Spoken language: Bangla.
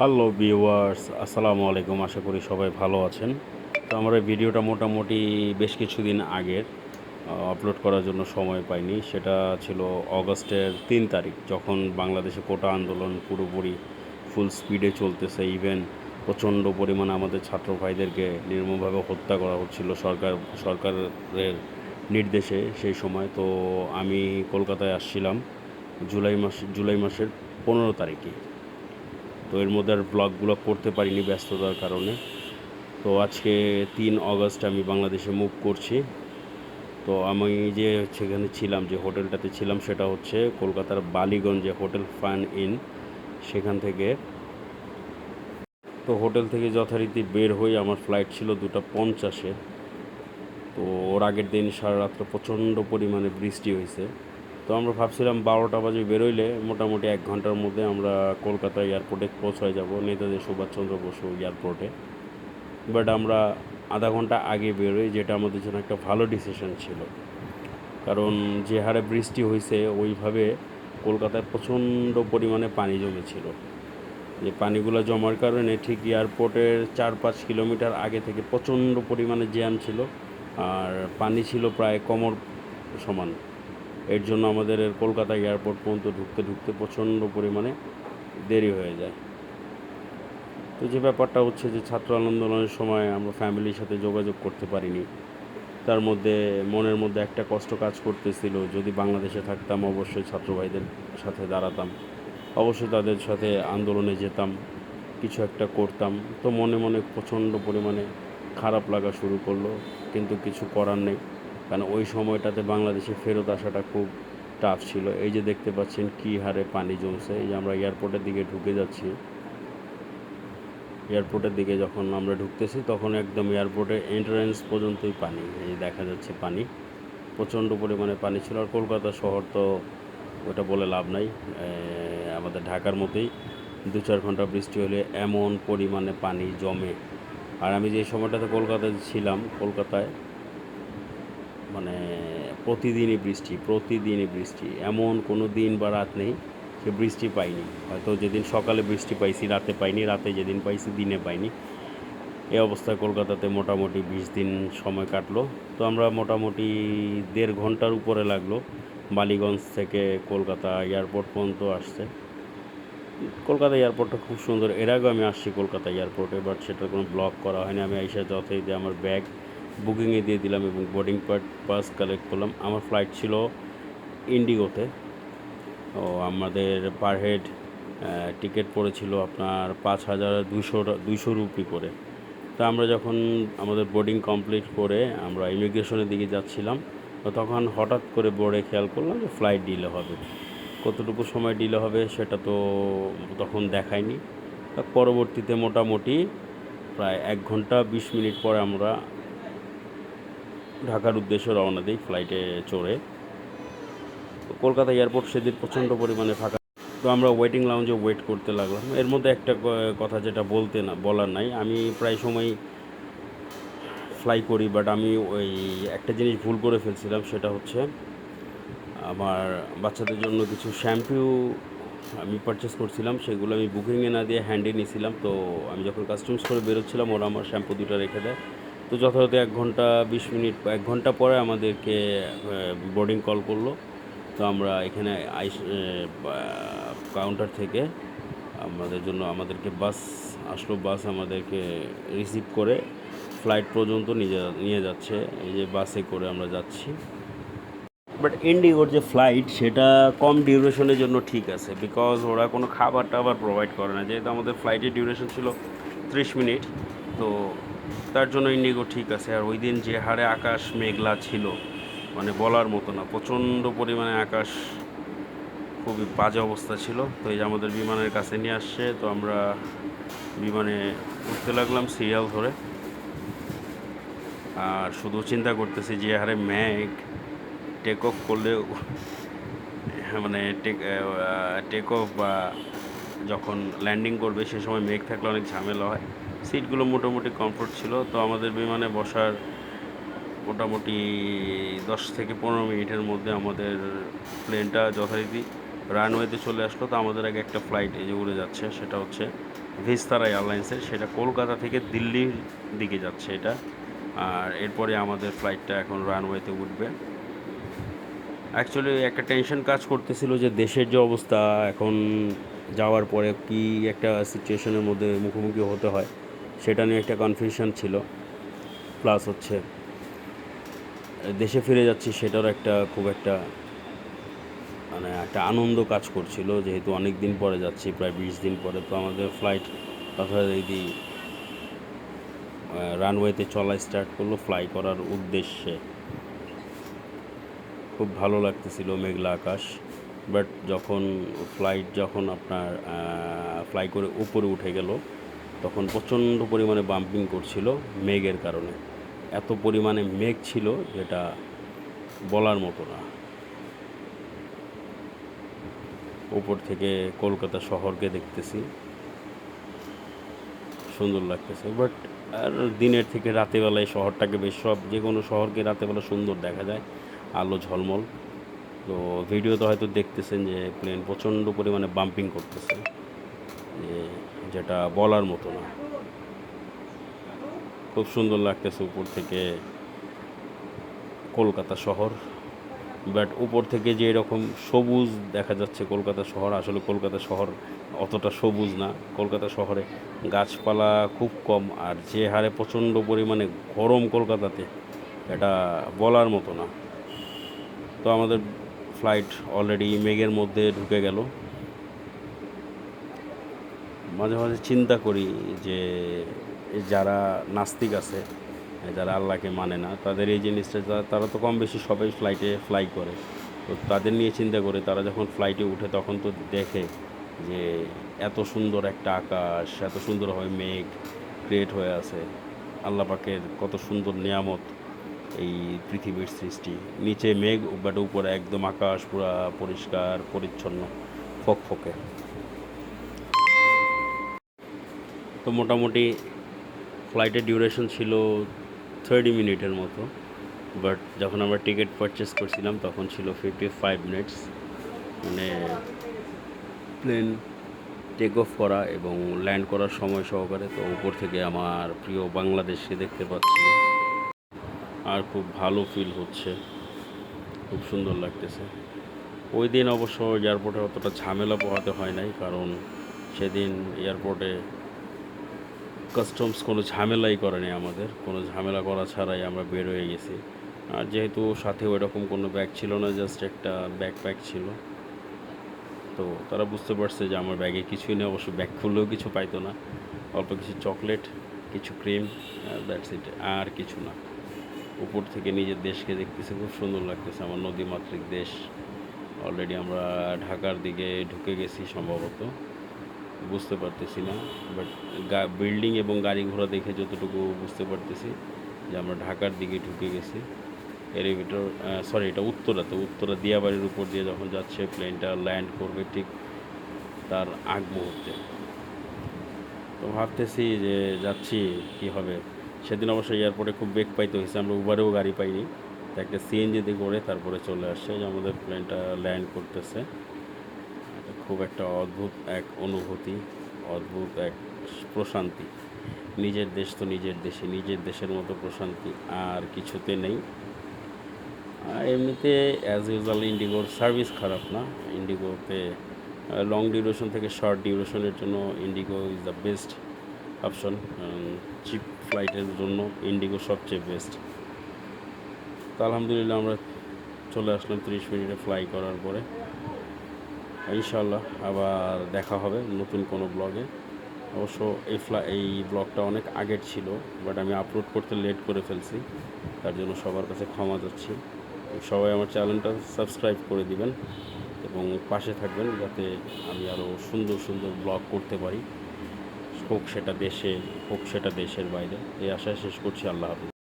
হ্যালো ভিউয়ার্স, আসসালামু আলাইকুম, আশা করি সবাই ভালো আছেন। তো আমরা এই ভিডিওটা মোটামুটি বেশ কিছুদিন আগের আপলোড করার জন্য সময় পাইনি। সেটা ছিল অগস্টের তিন তারিখ, যখন বাংলাদেশে কোটা আন্দোলন পুরোপুরি ফুল স্পিডে চলতেছে। ইভেন প্রচণ্ড পরিমাণে আমাদের ছাত্র ভাইদেরকে নির্মমভাবে হত্যা করা হচ্ছিল সরকার, সরকারের নির্দেশে সেই সময়। তো আমি কলকাতায় আসছিলাম জুলাই মাস, জুলাই মাসের পনেরো তারিখে। তো এর মধ্যে আর ব্লগগুলো করতে পারিনি ব্যস্ততার কারণে। তো আজকে তিন অগস্ট আমি বাংলাদেশে মুভ করছি। তো আমি যে সেখানে ছিলাম, যে হোটেলটাতে ছিলাম, সেটা হচ্ছে কলকাতার বালিগঞ্জে হোটেল ফান ইন। সেখান থেকে তো হোটেল থেকে যথারীতি বের হয়ে আমার ফ্লাইট ছিল দুটো পঞ্চাশে। তো ওর আগের দিন সারা রাত্র প্রচণ্ড পরিমাণে বৃষ্টি হয়েছে তো আমরা ভাবছিলাম বারোটা বাজে বেরোইলে মোটামুটি এক ঘণ্টার মধ্যে আমরা কলকাতা এয়ারপোর্টে পৌঁছায় যাব, নেতাজি সুভাষচন্দ্র বসু এয়ারপোর্টে বাট আমরা আধা ঘণ্টা আগে বেরোই, যেটা আমাদের জন্য একটা ভালো ডিসিশন ছিল। কারণ যে হারে বৃষ্টি হয়েছে ওইভাবে কলকাতায় প্রচণ্ড পরিমাণে পানি জমেছিল। যে পানিগুলো জমার কারণে ঠিক এয়ারপোর্টের চার পাঁচ কিলোমিটার আগে থেকে প্রচণ্ড পরিমাণে জ্যাম ছিল, আর পানি ছিল প্রায় কোমর সমান। এর জন্য আমাদের কলকাতা এয়ারপোর্ট পর্যন্ত ঢুকতে ঢুকতে প্রচণ্ড পরিমাণে দেরি হয়ে যায়। তো যে ব্যাপারটা হচ্ছে যে ছাত্র আন্দোলনের সময় আমরা ফ্যামিলির সাথে যোগাযোগ করতে পারিনি। তার মধ্যে মনের মধ্যে একটা কষ্ট কাজ করতেছিল, যদি বাংলাদেশে থাকতাম অবশ্যই ছাত্র ভাইদের সাথে দাঁড়াতাম, অবশ্যই তাদের সাথে আন্দোলনে যেতাম, কিছু একটা করতাম। তো মনে মনে প্রচণ্ড পরিমাণে খারাপ লাগা শুরু করল, কিন্তু কিছু করার নেই। কারণ ওই সময়টাতে বাংলাদেশে ফেরত আসাটা খুব টাফ ছিল। এই যে দেখতে পাচ্ছেন কী হারে পানি জমছে, এই যে আমরা এয়ারপোর্টের দিকে ঢুকে যাচ্ছি। এয়ারপোর্টের দিকে যখন আমরা ঢুকতেছি, তখন একদম এয়ারপোর্টের এন্ট্রান্স পর্যন্তই পানি। এই দেখা যাচ্ছে পানি, প্রচণ্ড পরিমাণে পানি ছিল। আর কলকাতা শহর তো ওটা বলে লাভ নাই। আমাদের ঢাকার মতোই দু চার ঘণ্টা বৃষ্টি হলে এমন পরিমাণে পানি জমে। আর আমি যে সময়টাতে কলকাতায় ছিলাম, কলকাতায় মানে প্রতিদিনই বৃষ্টি প্রতিদিনই বৃষ্টি। এমন কোনো দিন বা রাত নেই সে বৃষ্টি পাইনি। হয়তো যেদিন সকালে বৃষ্টি পাইছি, রাতে পাইনি, রাতে যেদিন পাইছি, দিনে পাইনি। এই অবস্থায় কলকাতাতে মোটামুটি বিশ দিন সময় কাটলো। তো আমরা মোটামুটি দেড় ঘণ্টার উপরে লাগল। বালিগঞ্জ থেকে কলকাতা এয়ারপোর্ট পর্যন্ত আসছে। কলকাতা এয়ারপোর্টটা খুব সুন্দর। এর আগেও আমি আসছি কলকাতা এয়ারপোর্টে, বাট সেটার কোনো ব্লগ করা হয়নি। আমি আইসা যথারীতি আমার ব্যাগ বুকিংয়ে দিয়ে দিলাম এবং বোর্ডিং পাস কালেক্ট করলাম। আমার ফ্লাইট ছিল ইন্ডিগোতে ও আমাদের পার হেড টিকিট পড়েছিল আপনার পাঁচ হাজার দুশো দুইশো রুপি করে। তো আমরা যখন আমাদের বোর্ডিং কমপ্লিট করে আমরা ইমিগ্রেশনের দিকে যাচ্ছিলাম, তো তখন হঠাৎ করে বোর্ডে খেয়াল করলাম যে ফ্লাইট ডিলে হবে। কতটুকু সময় ডিলে হবে সেটা তো তখন দেখায়নি। পরবর্তীতে মোটামুটি প্রায় এক ঘণ্টা বিশ মিনিট পরে আমরা ঢাকার উদ্দেশ্যে রওনা দিই ফ্লাইটে চড়ে। তো কলকাতা এয়ারপোর্ট সেদিন প্রচণ্ড পরিমাণে ফাঁকা। তো আমরা ওয়েটিং লাউঞ্জে ওয়েট করতে লাগলাম। এর মধ্যে একটা কথা যেটা বলতে না, বলার নাই। আমি প্রায় সময় ফ্লাই করি বাট আমি ওই একটা জিনিস ভুল করে ফেলছিলাম, সেটা হচ্ছে আমার বাচ্চাদের জন্য কিছু শ্যাম্পু আমি পারচেস করছিলাম। সেগুলো আমি বুকিংয়ে না দিয়ে হ্যান্ডে নিয়েছিলাম তো আমি যখন কাস্টমস করে বেরোচ্ছিলাম, ওরা আমার শ্যাম্পু দুটো রেখে দেয়। তো যথাযথ এক ঘণ্টা, বিশ মিনিট এক ঘণ্টা পরে আমাদেরকে বোর্ডিং কল করল। তো আমরা এখানে আইস কাউন্টার থেকে আমাদের জন্য আমাদেরকে বাস আসলো। বাস আমাদেরকে রিসিভ করে ফ্লাইট পর্যন্ত নিয়ে নিয়ে যাচ্ছে। এই যে বাসে করে আমরা যাচ্ছি। বাট ইন্ডিগোর যে ফ্লাইট সেটা কম ডিউরেশনের জন্য ঠিক আছে। বিকজ ওরা কোনো খাবার টাবার প্রোভাইড করে না। যেহেতু আমাদের ফ্লাইটের ডিউরেশন ছিল ত্রিশ মিনিট, তো তার জন্য ইন্ডিগো ঠিক আছে। আর ওই দিন যে হারে আকাশ মেঘলা ছিল মানে বলার মতো না, প্রচণ্ড পরিমাণে আকাশ খুবই বাজে অবস্থা ছিল। তো এই যে আমাদের বিমানের কাছে নিয়ে আসছে, তো আমরা বিমানে উঠতে লাগলাম সিরিয়াল ধরে। আর শুধু চিন্তা করতেছি যে হারে মেঘ টেক অফ করলে মানে টেক টেক অফ বা যখন ল্যান্ডিং করবে, সে সময় মেঘ থাকলে অনেক ঝামেলা হয়। সিটগুলো মোটামুটি কমফোর্ট ছিল। তো আমাদের বিমানে বসার মোটামুটি দশ থেকে পনেরো মিনিটের মধ্যে আমাদের প্লেনটা যথারীতি রানওয়েতে চলে আসলো। তো আমাদের আগে একটা ফ্লাইট এই যে উড়ে যাচ্ছে, সেটা হচ্ছে ভিস্তারা এয়ারলাইন্সের সেটা কলকাতা থেকে দিল্লির দিকে যাচ্ছে এটা। আর এরপরে আমাদের ফ্লাইটটা এখন রানওয়েতে উঠবে। অ্যাকচুয়ালি একটা টেনশন কাজ করতেছিল যে দেশের যে অবস্থা, এখন যাওয়ার পরে কি একটা সিচুয়েশনের মধ্যে মুখোমুখি হতে হয়। সেটা নিয়ে একটা কনফিউশন ছিল। প্লাস হচ্ছে, দেশে ফিরে যাচ্ছি সেটারও একটা খুব একটা মানে একটা আনন্দ কাজ করছিল। যেহেতু অনেক দিন পরে যাচ্ছি, প্রায় বিশ দিন পরে, তো আমাদের ফ্লাইট যথারীতি রানওয়েতে চলা স্টার্ট করল ফ্লাই করার উদ্দেশ্যে। খুব ভালো লাগতেছিল মেঘলা আকাশ বাট যখন ফ্লাইট যখন আপনার ফ্লাই করে উপরে উঠে গেল তখন প্রচণ্ড পরিমাণে বাম্পিং করছিল মেঘের কারণে। এত পরিমাণে মেঘ ছিল যেটা বলার মতো না। উপর থেকে কলকাতা শহরকে দেখতেছি। সুন্দর লাগতেছে বাট আর দিনের থেকে রাতেবেলায় শহরটাকে বেশ সব যে কোনো শহরকে রাতেবেলা সুন্দর দেখা যায়, আলো ঝলমল। তো ভিডিওতে হয়তো দেখতেছেন যে প্লেন প্রচণ্ড পরিমাণে বাম্পিং করতেছে। যে যেটা বলার মতো না। খুব সুন্দর লাগতেছে উপর থেকে কলকাতা শহর। বাট উপর থেকে যে এরকম সবুজ দেখা যাচ্ছে কলকাতা শহর, আসলে কলকাতা শহর অতটা সবুজ না। কলকাতা শহরে গাছপালা খুব কম আর যে হারে প্রচণ্ড পরিমাণে গরম কলকাতাতে, এটা বলার মতো না। তো আমাদের ফ্লাইট অলরেডি মেঘের মধ্যে ঢুকে গেল। মাঝে মাঝে চিন্তা করি যে যারা নাস্তিক আছে, যারা আল্লাহকে মানে না, তাদের এই জিনিসটা তারা তো কম বেশি সবাই ফ্লাইটে ফ্লাই করে। তো তাদের নিয়ে চিন্তা করে, তারা যখন ফ্লাইটে উঠে তখন তো দেখে যে এত সুন্দর একটা আকাশ, এত সুন্দরভাবে মেঘ ক্রিয়েট হয়ে আছে। আল্লাহ পাকের কত সুন্দর নিয়ামত এই পৃথিবীর সৃষ্টি। নিচে মেঘ বাট উপরে একদম আকাশ পুরা পরিষ্কার, পরিচ্ছন্ন, ফকফকে। তো মোটামুটি ফ্লাইটের ডিউরেশন ছিল থার্টি মিনিটের মতো। বাট যখন আমরা টিকিট পারচেস করছিলাম, তখন ছিল ফিফটি ফাইভ মিনিটস মানে প্লেন টেক অফ করা এবং ল্যান্ড করার সময় সহকারে তো উপর থেকে আমার প্রিয় বাংলাদেশকে দেখতে পাচ্ছি। আর খুব ভালো ফিল হচ্ছে। খুব সুন্দর লাগতেছে। ওই দিন অবশ্য এয়ারপোর্টে অতটা ঝামেলা পোহাতে হয় নাই, কারণ সেদিন এয়ারপোর্টে কাস্টমস কোনো ঝামেলাই করেনি আমাদের। কোনো ঝামেলা করা ছাড়াই আমরা বের হয়ে গেছি। আর যেহেতু সাথে ওইরকম কোনো ব্যাগ ছিল না জাস্ট একটা ব্যাকপ্যাক ছিল। তো তারা বুঝতে পারছে যে আমার ব্যাগে কিছুই নেই, অবশ্য ব্যাগ খুললেও কিছু পাইতো না। অল্প কিছু চকলেট কিছু ক্রিম দ্যাটস ইট আর কিছু না। উপর থেকে নিজের দেশকে দেখতেছে, খুব সুন্দর লাগতেছে। আমার নদীমাতৃক দেশ। অলরেডি আমরা ঢাকার দিকে ঢুকে গেছি সম্ভবত। বুঝতে পারতেছি না বাট বিল্ডিং এবং গাড়ি ঘোড়া দেখে যতটুকু বুঝতে পারতেছি যে আমরা ঢাকার দিকে ঢুকে গেছি। এলিভেটর সরি এটা উত্তরাতে উত্তরা দিয়াবাড়ির উপর দিয়ে যখন যাচ্ছে প্লেনটা ল্যান্ড করবে ঠিক তার আগ মুহূর্তে। তো ভাবতেছি যে যাচ্ছি, কি হবে? সেদিন অবশ্য এয়ারপোর্টে খুব বেগ পাইতে হয়েছে, আমরা উবারেও গাড়ি পাইনি। একটা সিএনজিতে করে তারপরে চলে আসছে যে আমাদের প্লেনটা ল্যান্ড করতেছে। খুব একটা অদ্ভুত এক অনুভূতি, অদ্ভুত এক প্রশান্তি। নিজের দেশ তো নিজের দেশে, নিজের দেশের মতো প্রশান্তি আর কিছুতে নেই। এমনিতে অ্যাজ ইউজুয়াল ইন্ডিগোর সার্ভিস খারাপ না। ইন্ডিগোতে লং ডিউরেশন থেকে শর্ট ডিউরেশনের জন্য IndiGo is the best option cheap ফ্লাইটের জন্য ইন্ডিগো সবচেয়ে বেস্ট তো আলহামদুলিল্লাহ আমরা চলে আসলাম তিরিশ মিনিটে ফ্লাই করার পরে। ইনশাল্লাহ আবার দেখা হবে নতুন কোনো ব্লগে। অবশ্য এই ফ্লা এই ব্লগটা অনেক আগের ছিল বাট আমি আপলোড করতে লেট করে ফেলছি, তার জন্য সবার কাছে ক্ষমা যাচ্ছি সবাই আমার চ্যানেলটা সাবস্ক্রাইব করে দিবেন এবং পাশে থাকবেন যাতে আমি আরও সুন্দর সুন্দর ব্লগ করতে পারি। হোক সেটা দেশে, হোক সেটা দেশের বাইরে। এই আশায় শেষ করছি, আল্লাহ হাফিজ।